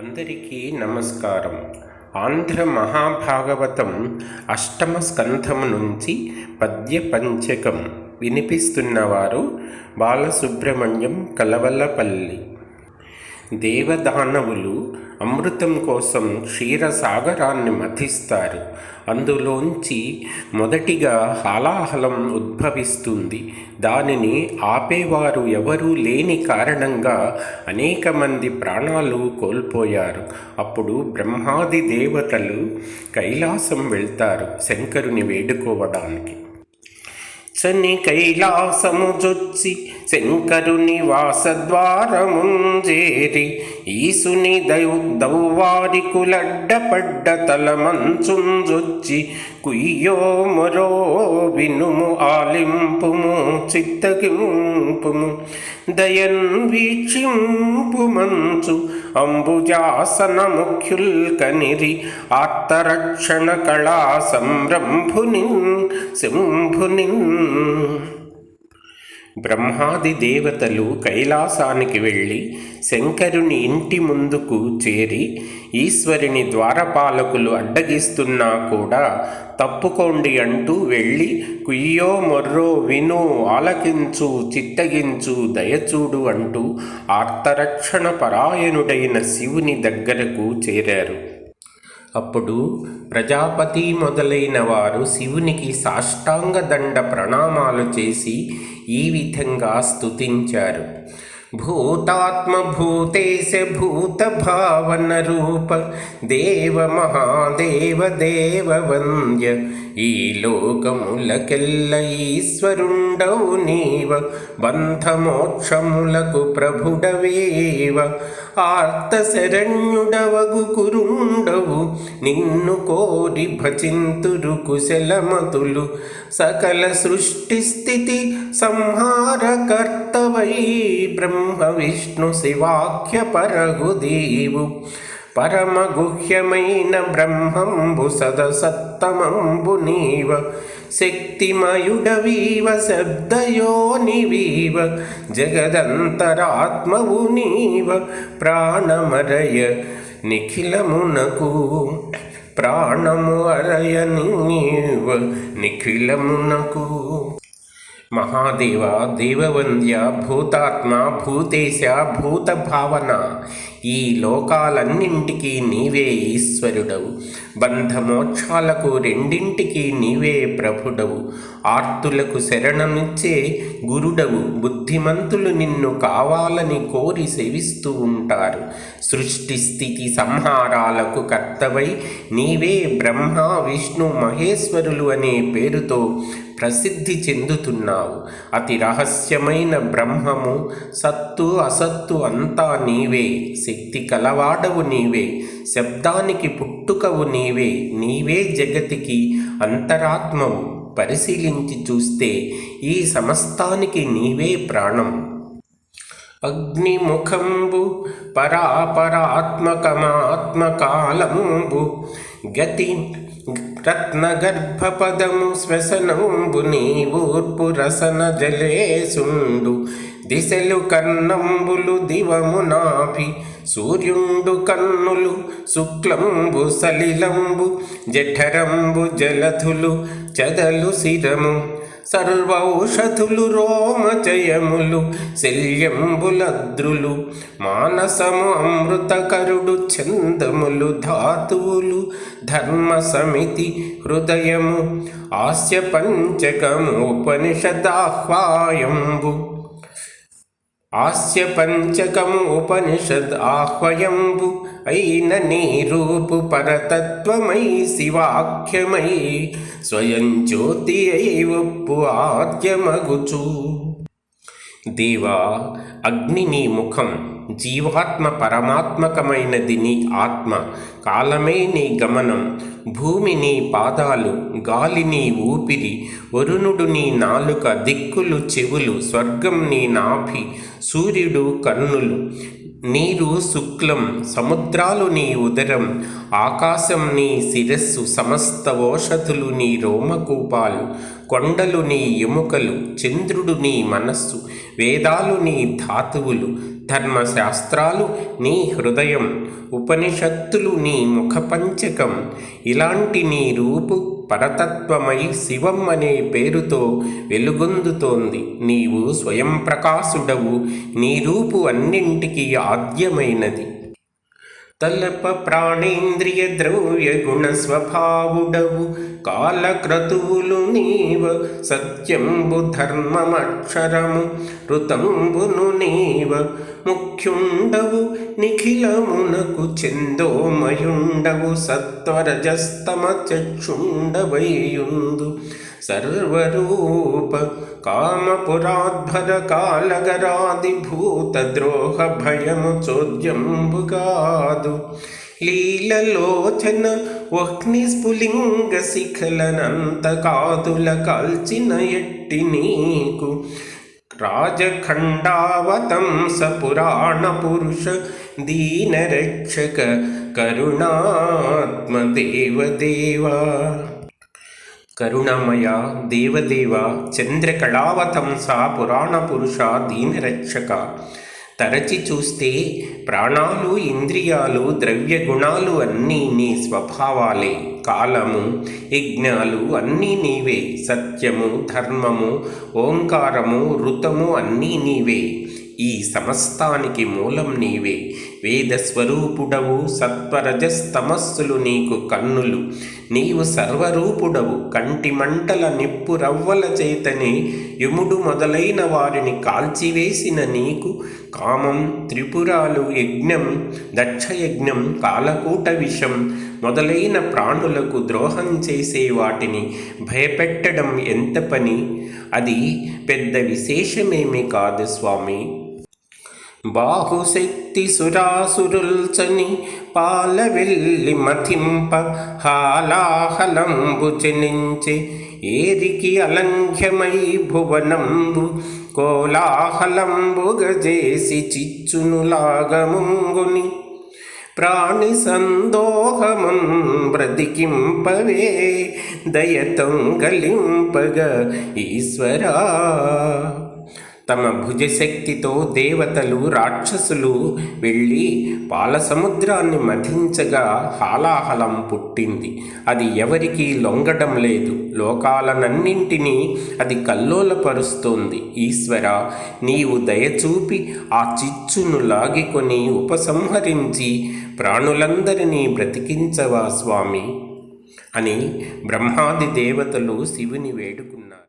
అందరికీ నమస్కారం. ఆంధ్ర మహాభాగవతం అష్టమ స్కంధము నుంచి పద్య పంచకం వినిపిస్తున్నవారు బాలసుబ్రహ్మణ్యం కలవలపల్లి. దేవదానవులు అమృతం కోసం క్షీరసాగరాన్ని మథిస్తారు అందులోంచి మొదటిగా హాలాహలం ఉద్భవిస్తుంది. దానిని ఆపేవారు ఎవరూ లేని కారణంగా అనేక మంది ప్రాణాలు కోల్పోయారు. అప్పుడు బ్రహ్మాది దేవతలు కైలాసం వెళ్తారు శంకరుని వేడుకోవడానికి. శని కైలాసము జొచ్చి శంకరుని వాసద్వారముంజేరి ఈసుని దౌ దౌవారికులడ్డపడ్డ తలమంచుంజొచ్చి కుయ్యో మరో వినుము ఆలింపుము చిత్తగింపుము. దయన్ వీక్షింపు మంచు అంబుజాసన ముఖ్యుల్ కనిరి ఆర్తరక్షణ కళా సంరంభుని శంభుని బ్రహ్మాది దేవతలు కైలాసానికి వెళ్ళి శంకరుని ఇంటి ముందుకు చేరి ఈశ్వరుని ద్వారపాలకులు అడ్డగిస్తున్నా కూడా తప్పుకోండి అంటూ వెళ్ళి కుయ్యో మొర్రో విను ఆలకించు చిట్టగించు దయచూడు అంటూ ఆర్తరక్షణ పరాయణుడైన శివుని దగ్గరకు చేరారు. అప్పుడు ప్రజాపతి మొదలైన వారు శివునికి సాష్టాంగ దండ ప్రణామాలు చేసి ఈ విధంగా స్తుతించారు. భూతాత్మ భూతేశ భూత భావన రూప దేవ మహాదేవ దేవ వంద్య ఈ లోకములకెల్ల ఈశ్వరుండవు నీవ బంధమోక్షములకు ప్రభుడవేవ. ఆర్త శరణ్యుడవగు కురుండవు నిన్ను కోరి భచింతురు కుశలమతులు. సకల సృష్టి స్థితి సంహారకర్తవై బ్రహ్మ విష్ణు శివాఖ్య పరగుదీవు. పరమగుహ్యమైన బ్రహ్మంబు సదసత్తమంబు నీవ. శక్తిమయుడవీవ శబ్దయోనివీవ. జగదంతరాత్మవు నీవ. ప్రాణమరయ నిఖిలమునకు ప్రాణము అరయ నీవ. నిఖిలమునకు మహాదేవ దేవవంద్య భూతాత్మ భూతేశ భూత భావన ఈ లోకాలన్నింటికీ నీవే ఈశ్వరుడవు. బంధమోక్షాలకు రెండింటికి నీవే ప్రభుడవు. ఆర్తులకు శరణమిచ్చే గురుడవు. బుద్ధిమంతులు నిన్ను కావాలని కోరి సేవిస్తూ ఉంటారు. సృష్టి స్థితి సంహారాలకు కర్తవై నీవే బ్రహ్మ విష్ణు మహేశ్వరులు అనే పేరుతో ప్రసిద్ధి చెందుతున్నావు. అతి రహస్యమైన బ్రహ్మము సత్తు అసత్తు అంతా నీవే. శక్తి కలవాడవు నీవే. శబ్దానికి పుట్టుకవు నీవే. నీవే జగతికి అంతరాత్మవు. పరిశీలించి చూస్తే ఈ సమస్తానికి నీవే ప్రాణం. అగ్నిముఖంబు పరాపరాత్మకమాత్మకాలంబు గతి రత్నగర్భపదము శ్వసనంబు నీవూర్పు రసన జలేసుండు. దిశలు కన్నంబులు దివము నాభి. సూర్యుండు కన్నులు శుక్లంబు సలిలంబు. జఠరంబు జలధులు చదలు శిరము. సర్వౌషధులు రోమచయములు శల్యంబులద్రులు మానసము అమృతకరుడు చందములు ధాతువులు ధర్మ సమితి హృదయము ఆస్య పంచకము ఉపనిషదాహ్వాయంబు ఆస్య పంచకముపనిషద్ ఆహ్వయంబు అయిన నీరూపు పరతత్వమై శివాఖ్యమై స్వయం జ్యోతి అయి ఆద్యమగుచు దేవా అగ్ని నీ ముఖం జీవాత్మ పరమాత్మకమైనది నీ ఆత్మ. కాలమే నీ గమనం. భూమి నీ పాదాలు. గాలి నీ ఊపిరి. వరుణుడు నీ నాలుక. దిక్కులు చెవులు. స్వర్గం నీ నాభి. సూర్యుడు కన్నులు నీరు శుక్లం. సముద్రాలు నీ ఉదరం. ఆకాశం నీ శిరస్సు. సమస్త ఓషధులు నీ రోమకూపాలు. కొండలు నీ ఎముకలు. చంద్రుడు నీ మనస్సు. వేదాలు నీ ధాతువులు. ధర్మశాస్త్రాలు నీ హృదయం ఉపనిషత్తులు నీ ముఖపంచకం. ఇలాంటి నీ రూపు పరతత్వమై శివం అనే పేరుతో వెలుగొందుతోంది. నీవు స్వయం ప్రకాశుడవు నీ రూపు అన్నింటికీ ఆద్యమైనది. తలప ప్రాణేంద్రియ ద్రవ్య గుణ స్వభావుడవు. కాలక్రతువులు నీవ సత్యంబు ధర్మమక్షరము ఋతంబును నీవ ముఖ్యుండవు నిఖిలమునకు చెందోమయుండవు సత్వరజస్తమ చక్షుండవయుందు. సర్వరూప కామపురాధ్వర కాలగరాది భయము చోద్యంబు లీలలోచన వహ్ని స్ఫులింగ శిఖలనంత కాదుల కాల్చిన ఎట్టి నీకు రాజఖండావతంస పురాణ పురుష దీనరక్షక కరుణాత్మ దేవదేవా కరుణమయ దేవదేవ చంద్రకళావతంస పురాణ పురుష దీనరక్షక. తరచి చూస్తే ప్రాణాలు ఇంద్రియాలు ద్రవ్య గుణాలు అన్నీ నీ స్వభావాలే. కాలము యజ్ఞాలు అన్నీ నీవే. సత్యము ధర్మము ఓంకారము ఋతము అన్నీ నీవే. ఈ సమస్తానికి మూలం నీవే. వేద స్వరూపుడవు సత్వరజస్తమస్సులు నీకు కన్నులు. నీవు సర్వరూపుడవు కంటి మంటల నిప్పు రవ్వల చేతనే యముడు మొదలైన వారిని కాల్చివేసిన నీకు. కామం త్రిపురాలు యజ్ఞం దక్షయజ్ఞం కాలకూట విషం మొదలైన ప్రాణులకు ద్రోహం చేసే వాటిని భయపెట్టడం ఎంత పని? అది పెద్ద విశేషమేమీ కాదు స్వామి? బాహుశక్తి సురాసురుల్చని పాలవెల్లి మథింప హాలాహలంబు చెనించె ఏరికి అలంఘ్యమై భువనంబు కోలాహలంబు గజేసి చిచ్చునులాగముంగుని ప్రాణి సందోహమం బ్రతికింపవే దయతం గలింపగ ఈశ్వరా. తమ భుజశక్తితో దేవతలు రాక్షసులు వెళ్ళి పాలసముద్రాన్ని మధించగా హాలాహలం పుట్టింది. అది ఎవరికీ లొంగడం లేదు. లోకాలనన్నింటినీ అది కల్లోలపరుస్తోంది. ఈశ్వర నీవు దయచూపి ఆ చిచ్చును లాగికొని ఉపసంహరించి ప్రాణులందరినీ బ్రతికించవా స్వామి? అని బ్రహ్మాది దేవతలు శివుని వేడుకు